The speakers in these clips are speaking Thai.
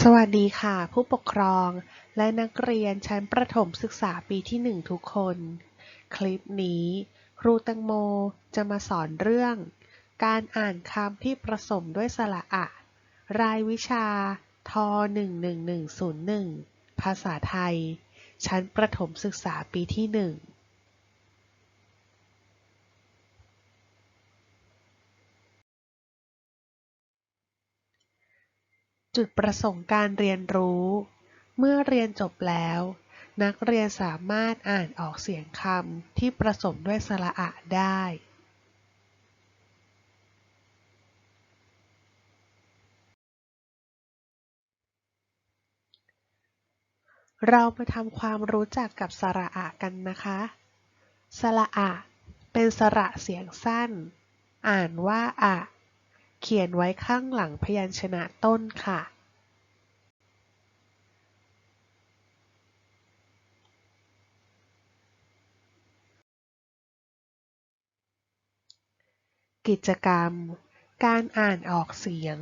สวัสดีค่ะ ผู้ปกครองและนักเรียนชั้นประถมศึกษาปีที่1ทุกคน คลิปนี้ ครูตังโมจะมาสอนเรื่อง การอ่านคำที่ผสมด้วยสระอะ รายวิชาท11101 ภาษาไทย ชั้นประถมศึกษาปีที่1 จุดประสงค์การเรียนรู้ เมื่อเรียนจบแล้ว นักเรียนสามารถอ่านออกเสียงคำที่ผสมด้วยสระอะได้ เรามาทำความรู้จักกับสระอะกันนะคะ สระอะเป็นสระเสียงสั้น อ่านว่าอะ เขียนไว้ข้างหลังพยัญชนะต้นค่ะกิจกรรม การอ่านออกเสียง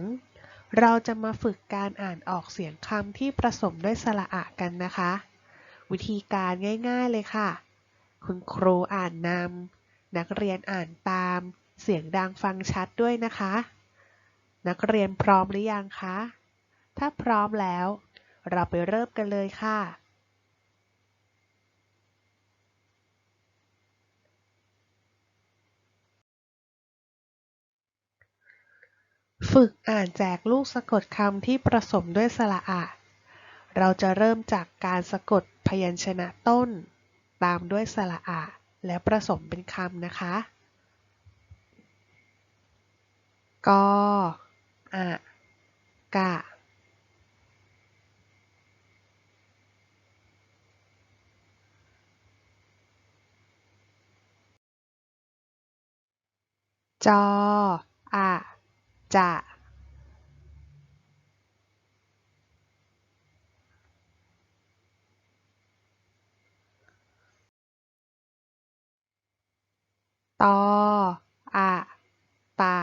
เราจะมาฝึกการอ่านออกเสียงคำที่ผสมด้วยสระอะกันนะคะ วิธีการง่ายๆเลยค่ะ คุณครูอ่านนำนักเรียนอ่านตาม เสียงดังฟังชัดด้วยนะคะ นักเรียนพร้อมหรือยังคะ ถ้าพร้อมแล้ว เราไปเริ่มกันเลยค่ะ ฝึกอ่านแจกลูกสะกดคำที่ผสมด้วยสระอะ เราจะเริ่มจากการสะกดพยัญชนะต้น ตามด้วยสระอะ และผสมเป็นคำนะคะก ออะกะจออะจะตออะตะ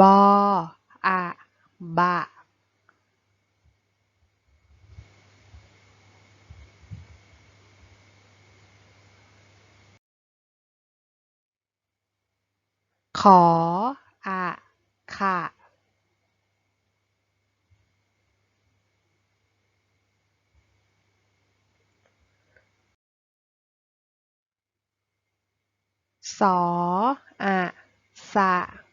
บออะบะขออะขะสออะสะ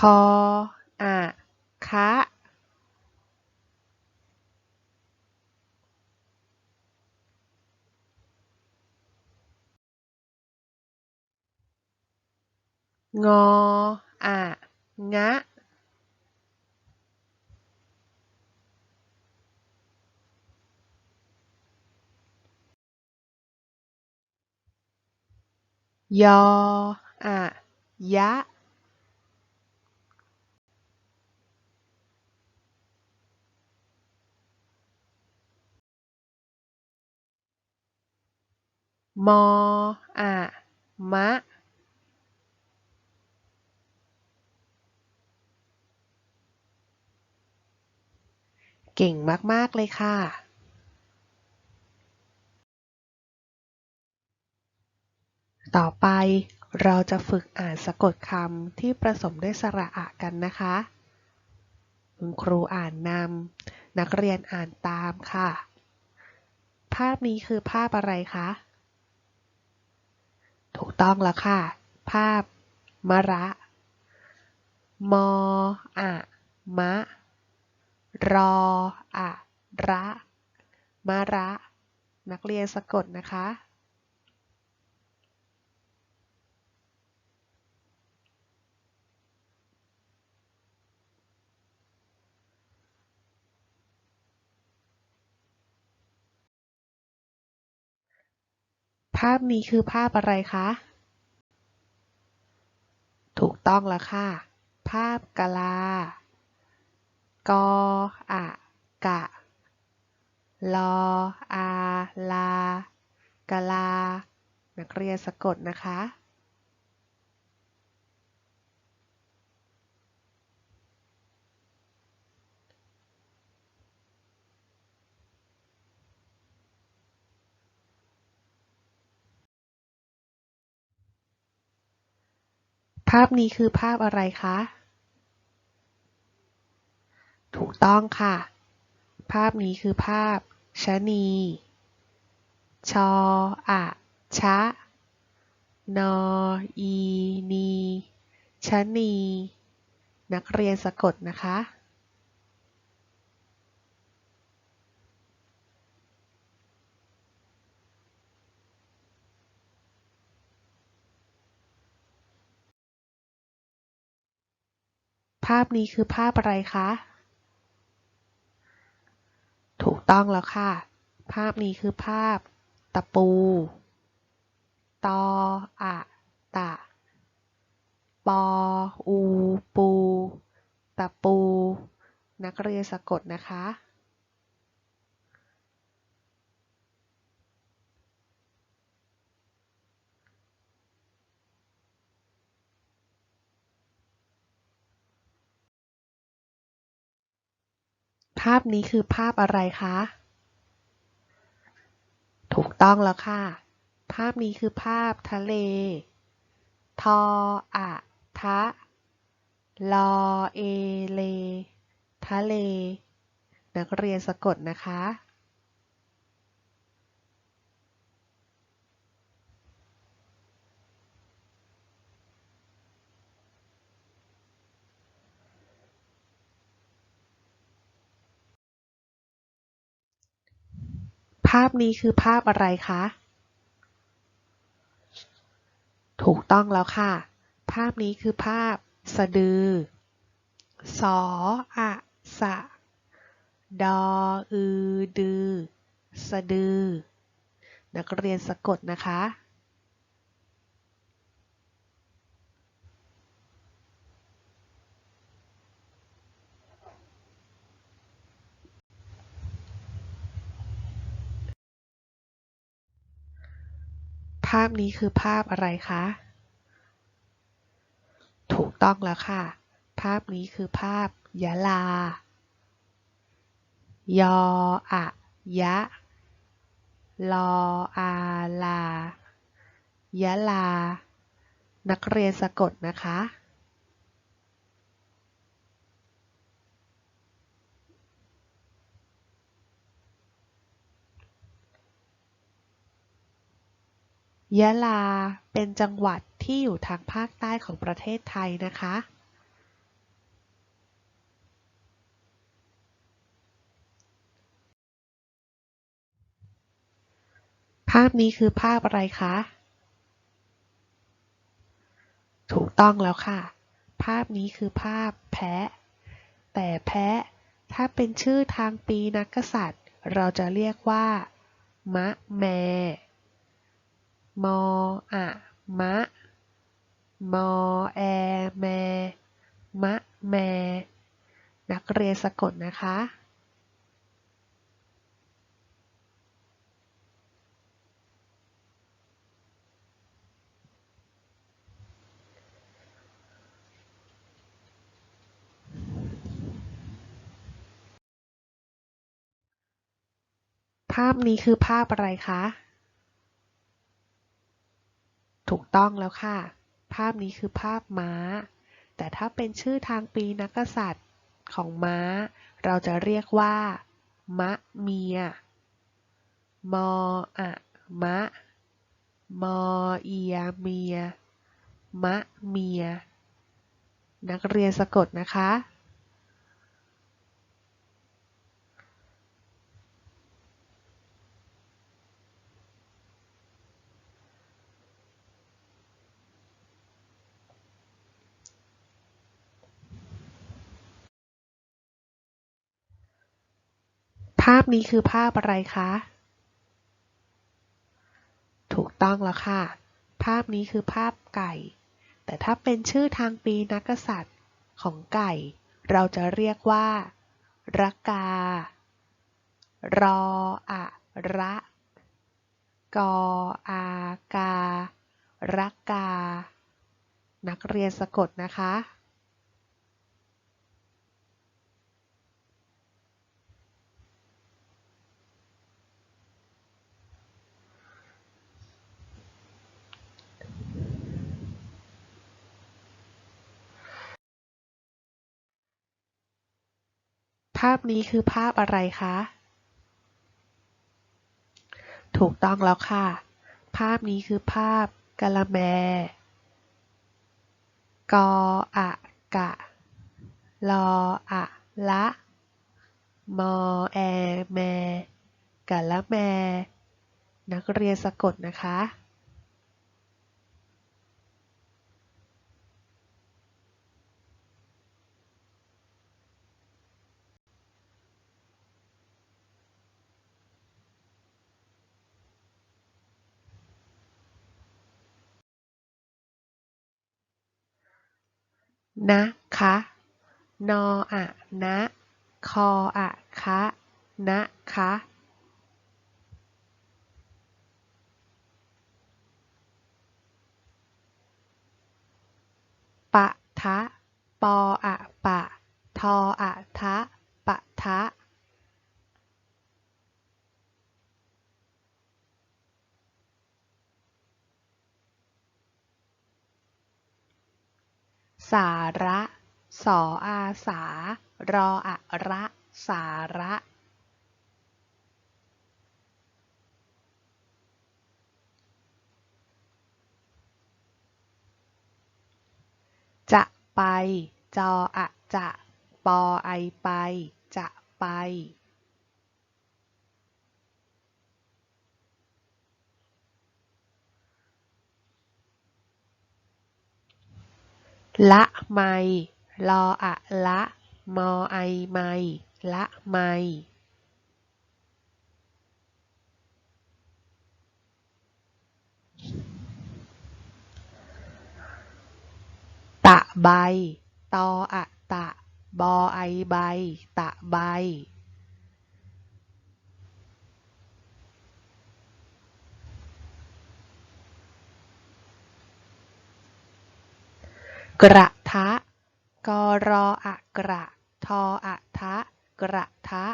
คออะคะงออะงะยออะยะ มออะมะเก่งมาก ๆ เลยค่ะ ต่อไปเราจะฝึกอ่านสะกดคำที่ผสมด้วยสระอะกันนะคะ คุณครูอ่านนำนักเรียนอ่านตามค่ะ ภาพนี้คือภาพอะไรคะ ถูกต้องแล้วค่ะ ภาพ มะระ มออะมะ รออะระ มะระ นักเรียนสะกดนะคะ ภาพนี้คือภาพอะไรคะ ถูกต้องแล้วค่ะ ภาพกะลา กออะกะ ลออาลากะลา นักเรียนสะกดนะคะ ภาพนี้คือภาพอะไรคะ ถูกต้องค่ะ ภาพนี้คือภาพชะนี ชออะชะ นออีนีชะนี นักเรียนสะกดนะคะาพนี้คือภาพอะไรคะ ถูกต้องแล้วค่ะ ภาพนี้คือภาพ ตะปู ตออะตะ ปอ อู ปู ตะปู นักเรียนสะกดนะคะ ภาพนี้คือภาพอะไรคะ ถูกต้องแล้วค่ะ ภาพนี้คือภาพทะเล ทออะทะ ลอเอเล ทะเล นักเรียนสะกดนะคะ ภาพนี้คือภาพอะไรคะ ถูกต้องแล้วค่ะ ภาพนี้คือภาพสะดือ สออะสะ ดออือดือ สะดือ นักเรียนสะกดนะคะ ภาพนี้คือภาพอะไรคะ ถูกต้องแล้วค่ะ ภาพนี้คือภาพยะลา ยออะยะ ลออาลายะลา นักเรียนสะกดนะคะ ยะลา เป็นจังหวัดที่อยู่ทางภาคใต้ของประเทศไทยนะคะ ภาพนี้คือภาพอะไรคะ ถูกต้องแล้วค่ะ ภาพนี้คือภาพแพะ แต่แพะ ถ้าเป็นชื่อทางปีนักกษัตริย์ เราจะเรียกว่า มะแม มออะมะ มอแอแม มะแม นักเรียนสะกดนะคะ ภาพนี้คือภาพอะไรคะ ถูกต้องแล้วค่ะ ภาพนี้คือภาพม้า แต่ถ้าเป็นชื่อทางปีนักษัตริย์ของม้า เราจะเรียกว่า มะเมีย มออะมะ มอเอียเมีย มะเมีย นักเรียนสะกดนะคะ ภาพนี้คือภาพอะไรคะ ถูกต้องแล้วค่ะ ภาพนี้คือภาพไก่ แต่ถ้าเป็นชื่อทางปีนักษัตริย์ของไก่ เราจะเรียกว่า ระกา รออะระกออากา รักกา นักเรียนสะกดนะคะ ภาพนี้คือภาพอะไรคะ ถูกต้องแล้วค่ะ ภาพนี้คือภาพกะละแม กออะกะ ลออะละ มอแอแมกะละแม นักเรียนสะกดนะคะ นะคะนออะนะ คออะคะนะคะปะทะ ปออะปะ ทออะทะปะทะ สาระ สออาสา รออะระ สาระจะไป จออะจะ ปอไอไป จะไป ละไมลออะละ มอไอไม ละไม ตะใบ ตออะตะ บอไอใบ ตะใบ กระทะ กรออะกระ ทออะทะ กระทะ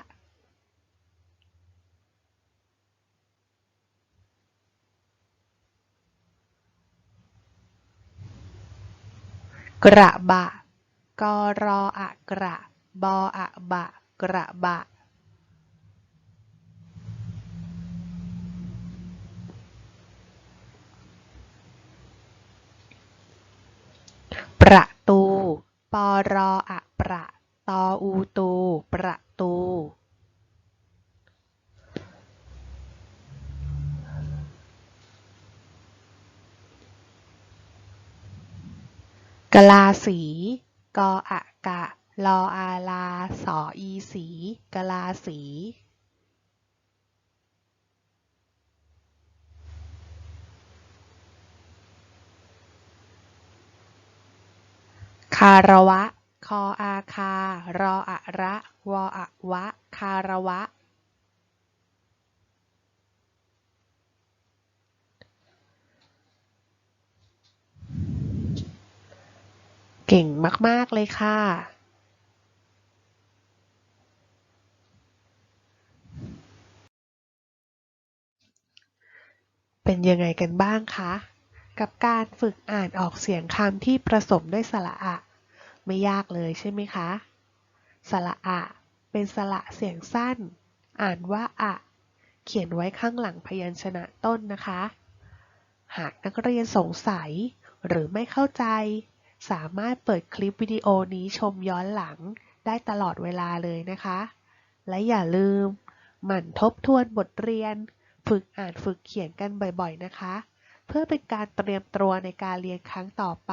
กระบะ กรออะกระ บออะบะ กระบะประตู ป รออะประตออูตู ประตู กลาสี กออะกะ ลออาลา สออีสี กลาสีารวะ คออาคา รออะระ วออะวะ คารวะ เก่งมาก ๆ เลยค่ะเป็นยังไงกันบ้างคะ กับการฝึกอ่านออกเสียงคำที่ผสมด้วยสระอะ ไม่ยากเลยใช่ไหมคะ สระอะ เป็นสระเสียงสั้น อ่านว่าอะ เขียนไว้ข้างหลังพยัญชนะต้นนะคะ หากนักเรียนสงสัยหรือไม่เข้าใจ สามารถเปิดคลิปวิดีโอนี้ชมย้อนหลังได้ตลอดเวลาเลยนะคะ และอย่าลืม หมั่นทบทวนบทเรียน ฝึกอ่านฝึกเขียนกันบ่อยๆนะคะ เพื่อเป็นการเตรียมตัวในการเรียนครั้งต่อไป